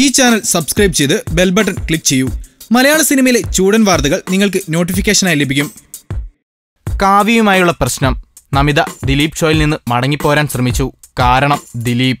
ഈ channel subscribe ചെയ്ത് bell button click ചെയ്യൂ. മലയാള സിനിമയിലെ ചൂടൻ വാർത്തകൾ നിങ്ങൾക്ക് നോട്ടിഫിക്കേഷനായി ലഭിക്കും. കാവ്യയുമായുള്ള പ്രശ്നം. നമിത ദിലീപ് ഷോയിൽ നിന്ന് മടങ്ങിപ്പോരാൻ ശ്രമിച്ചു. കാരണം ദിലീപ്.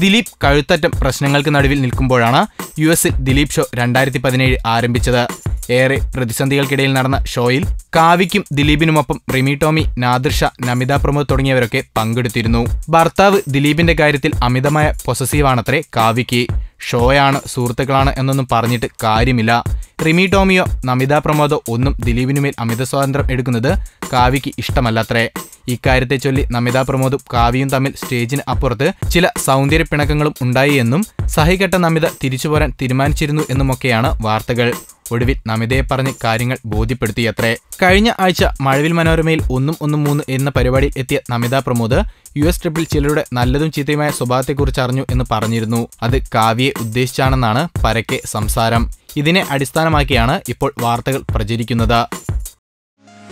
ദിലീപ് കഴുത്തറ്റം പ്രശ്നങ്ങൾക്ക് നടുവിൽ നിൽക്കുമ്പോഴാണ് യു എസിൽ ദിലീപ് ഷോ രണ്ടായിരത്തി പതിനേഴ് ആരംഭിച്ചത്. ഏറെ പ്രതിസന്ധികൾക്കിടയിൽ നടന്ന ഷോയിൽ കാവ്യയ്ക്കും ദിലീപിനുമൊപ്പം റിമി ടോമി നാദിർഷ നമിത പ്രമോദ് തുടങ്ങിയവരൊക്കെ പങ്കെടുത്തിരുന്നു. ഭർത്താവ് ദിലീപിന്റെ കാര്യത്തിൽ അമിതമായ പൊസസീവാണത്രേ കാവ്യയ്ക്ക്. ഷോയാണ് സുഹൃത്തുക്കളാണ് എന്നൊന്നും പറഞ്ഞിട്ട് കാര്യമില്ല. റിമി ടോമിയോ നമിത പ്രമോദോ ഒന്നും ദിലീപിനുമേൽ അമിത സ്വാതന്ത്ര്യം എടുക്കുന്നത് കാവ്യയ്ക്ക് ഇഷ്ടമല്ലത്രേ. ഇക്കാര്യത്തെ ചൊല്ലി നമിത പ്രമോദും കാവ്യയും തമ്മിൽ സ്റ്റേജിന് അപ്പുറത്ത് ചില സൗന്ദര്യ പിണക്കങ്ങളും ഉണ്ടായി എന്നും സഹികെട്ട നമിത തിരിച്ചുപോരാൻ തീരുമാനിച്ചിരുന്നു എന്നുമൊക്കെയാണ് വാർത്തകൾ. ഒടുവിൽ നമിതയെ പറഞ്ഞ് കാര്യങ്ങൾ ബോധ്യപ്പെടുത്തിയത്രേ. കഴിഞ്ഞ ആഴ്ച മഴവിൽ മനോരമയിൽ ഒന്നും ഒന്നും മൂന്ന് എന്ന പരിപാടിയിൽ എത്തിയ നമിത പ്രമോദ് യു എസ് ട്രിപ്പിൽ ചിലരുടെ നല്ലതും ചീത്തയുമായ സ്വഭാവത്തെക്കുറിച്ച് അറിഞ്ഞു എന്ന് പറഞ്ഞിരുന്നു. അത് കാവ്യയെ ഉദ്ദേശിച്ചാണെന്നാണ് പരക്കെ സംസാരം. ഇതിനെ അടിസ്ഥാനമാക്കിയാണ് ഇപ്പോൾ വാർത്തകൾ പ്രചരിക്കുന്നത്.